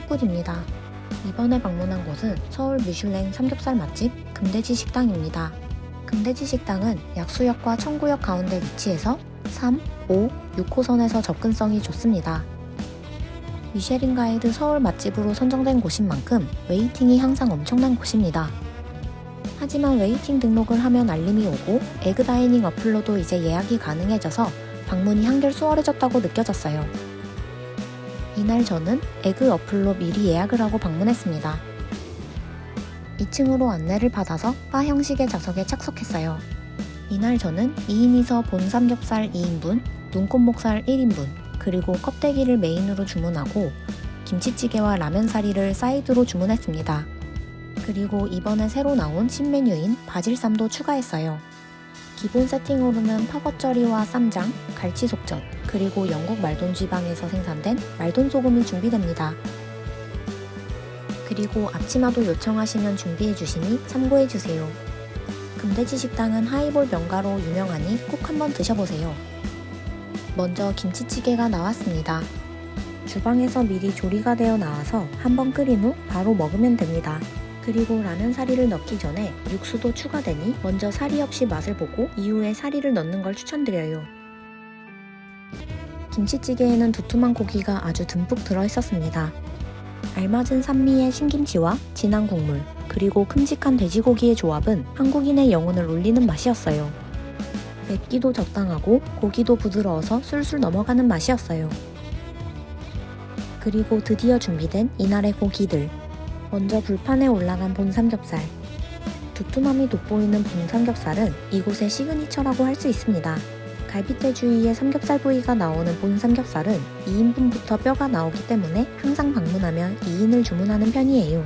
슈맥굿입니다. 이번에 방문한 곳은 서울 미슐랭 삼겹살 맛집 금돼지 식당입니다. 금돼지 식당은 약수역과 청구역 가운데 위치해서 3, 5, 6호선에서 접근성이 좋습니다. 미쉐린 가이드 서울 맛집으로 선정된 곳인 만큼 웨이팅이 항상 엄청난 곳입니다. 하지만 웨이팅 등록을 하면 알림이 오고 에그 다이닝 어플로도 이제 예약이 가능해져서 방문이 한결 수월해졌다고 느껴졌어요. 이날 저는 에그 어플로 미리 예약을 하고 방문했습니다. 2층으로 안내를 받아서 바 형식의 좌석에 착석했어요. 이날 저는 2인이서 본 삼겹살 2인분, 눈꽃목살 1인분, 그리고 껍데기를 메인으로 주문하고 김치찌개와 라면 사리를 사이드로 주문했습니다. 그리고 이번에 새로 나온 신메뉴인 바질쌈도 추가했어요. 기본 세팅으로는 파겉절이와 쌈장, 갈치속젓, 그리고 영국 말돈 지방에서 생산된 말돈 소금이 준비됩니다. 그리고 앞치마도 요청하시면 준비해 주시니 참고해 주세요. 금돼지 식당은 하이볼 명가로 유명하니 꼭 한번 드셔보세요. 먼저 김치찌개가 나왔습니다. 주방에서 미리 조리가 되어 나와서 한번 끓인 후 바로 먹으면 됩니다. 그리고 라면 사리를 넣기 전에 육수도 추가되니 먼저 사리 없이 맛을 보고 이후에 사리를 넣는 걸 추천드려요. 김치찌개에는 두툼한 고기가 아주 듬뿍 들어있었습니다. 알맞은 산미의 신김치와 진한 국물, 그리고 큼직한 돼지고기의 조합은 한국인의 영혼을 울리는 맛이었어요. 맵기도 적당하고 고기도 부드러워서 술술 넘어가는 맛이었어요. 그리고 드디어 준비된 이날의 고기들. 먼저 불판에 올라간 본삼겹살. 두툼함이 돋보이는 본삼겹살은 이곳의 시그니처라고 할 수 있습니다. 갈비뼈 주위에 삼겹살 부위가 나오는 본삼겹살은 2인분부터 뼈가 나오기 때문에 항상 방문하면 2인을 주문하는 편이에요.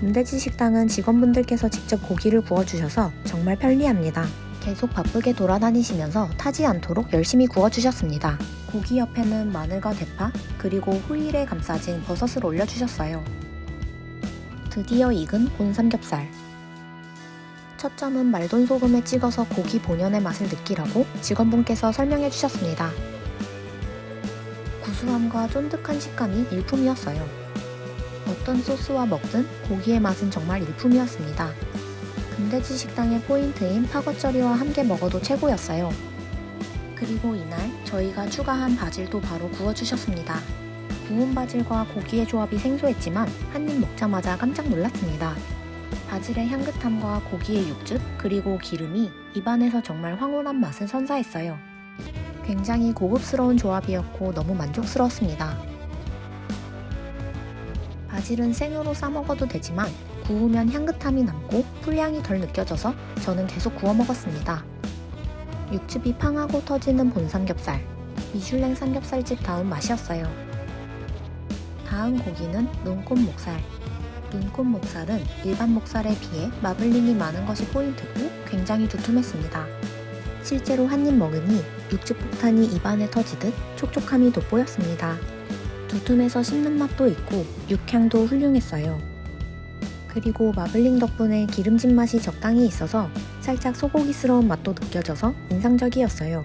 금돼지 식당은 직원분들께서 직접 고기를 구워주셔서 정말 편리합니다. 계속 바쁘게 돌아다니시면서 타지 않도록 열심히 구워주셨습니다. 고기 옆에는 마늘과 대파, 그리고 후일에 감싸진 버섯을 올려주셨어요. 드디어 익은 본 삼겹살. 첫 점은 말돈 소금에 찍어서 고기 본연의 맛을 느끼라고 직원분께서 설명해 주셨습니다. 구수함과 쫀득한 식감이 일품이었어요. 어떤 소스와 먹든 고기의 맛은 정말 일품이었습니다. 금돼지 식당의 포인트인 파겉절이와 함께 먹어도 최고였어요. 그리고 이날 저희가 추가한 바질도 바로 구워주셨습니다. 구운 바질과 고기의 조합이 생소했지만 한 입 먹자마자 깜짝 놀랐습니다. 바질의 향긋함과 고기의 육즙 그리고 기름이 입안에서 정말 황홀한 맛을 선사했어요. 굉장히 고급스러운 조합이었고 너무 만족스러웠습니다. 바질은 생으로 싸먹어도 되지만 구우면 향긋함이 남고 풀향이 덜 느껴져서 저는 계속 구워 먹었습니다. 육즙이 팡하고 터지는 본삼겹살. 미슐랭 삼겹살집 다운 맛이었어요. 다음 고기는 눈꽃 목살. 눈꽃 목살은 일반 목살에 비해 마블링이 많은 것이 포인트고 굉장히 두툼했습니다. 실제로 한 입 먹으니 육즙 폭탄이 입안에 터지듯 촉촉함이 돋보였습니다. 두툼해서 씹는 맛도 있고 육향도 훌륭했어요. 그리고 마블링 덕분에 기름진 맛이 적당히 있어서 살짝 소고기스러운 맛도 느껴져서 인상적이었어요.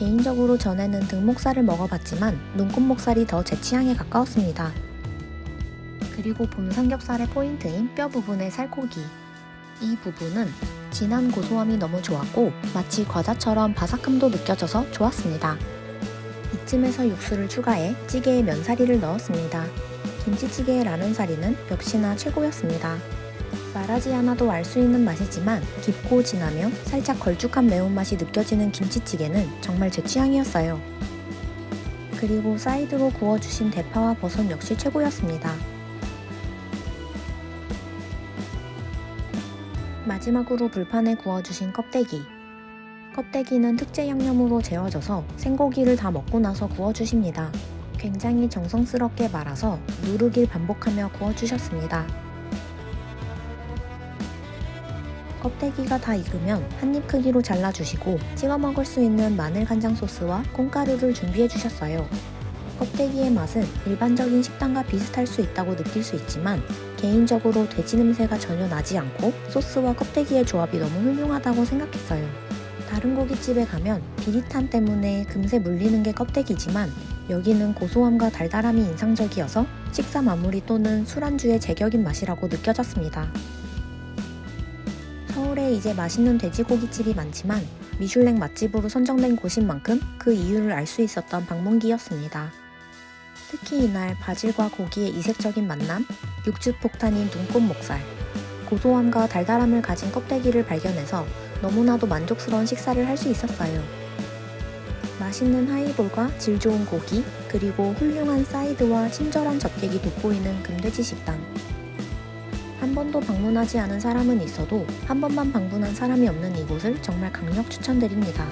개인적으로 전에는 등목살을 먹어봤지만 눈꽃목살이 더 제 취향에 가까웠습니다. 그리고 본 삼겹살의 포인트인 뼈 부분의 살코기. 이 부분은 진한 고소함이 너무 좋았고 마치 과자처럼 바삭함도 느껴져서 좋았습니다. 이쯤에서 육수를 추가해 찌개에 면사리를 넣었습니다. 김치찌개의 라면사리는 역시나 최고였습니다. 말하지 않아도 알 수 있는 맛이지만 깊고 진하며 살짝 걸쭉한 매운맛이 느껴지는 김치찌개는 정말 제 취향이었어요. 그리고 사이드로 구워주신 대파와 버섯 역시 최고였습니다. 마지막으로 불판에 구워주신 껍데기. 껍데기는 특제 양념으로 재워져서 생고기를 다 먹고 나서 구워주십니다. 굉장히 정성스럽게 말아서 누르길 반복하며 구워주셨습니다. 껍데기가 다 익으면 한 입 크기로 잘라주시고 찍어 먹을 수 있는 마늘 간장 소스와 콩가루를 준비해 주셨어요. 껍데기의 맛은 일반적인 식당과 비슷할 수 있다고 느낄 수 있지만 개인적으로 돼지 냄새가 전혀 나지 않고 소스와 껍데기의 조합이 너무 훌륭하다고 생각했어요. 다른 고깃집에 가면 비릿함 때문에 금세 물리는 게 껍데기지만 여기는 고소함과 달달함이 인상적이어서 식사 마무리 또는 술안주의 제격인 맛이라고 느껴졌습니다. 서울에 이제 맛있는 돼지고깃집이 많지만 미슐랭 맛집으로 선정된 곳인 만큼 그 이유를 알 수 있었던 방문기였습니다. 특히 이날 바질과 고기의 이색적인 만남, 육즙 폭탄인 눈꽃 목살, 고소함과 달달함을 가진 껍데기를 발견해서 너무나도 만족스러운 식사를 할 수 있었어요. 맛있는 하이볼과 질 좋은 고기, 그리고 훌륭한 사이드와 친절한 접객이 돋보이는 금돼지 식당. 한 번도 방문하지 않은 사람은 있어도 한 번만 방문한 사람이 없는 이곳을 정말 강력 추천드립니다.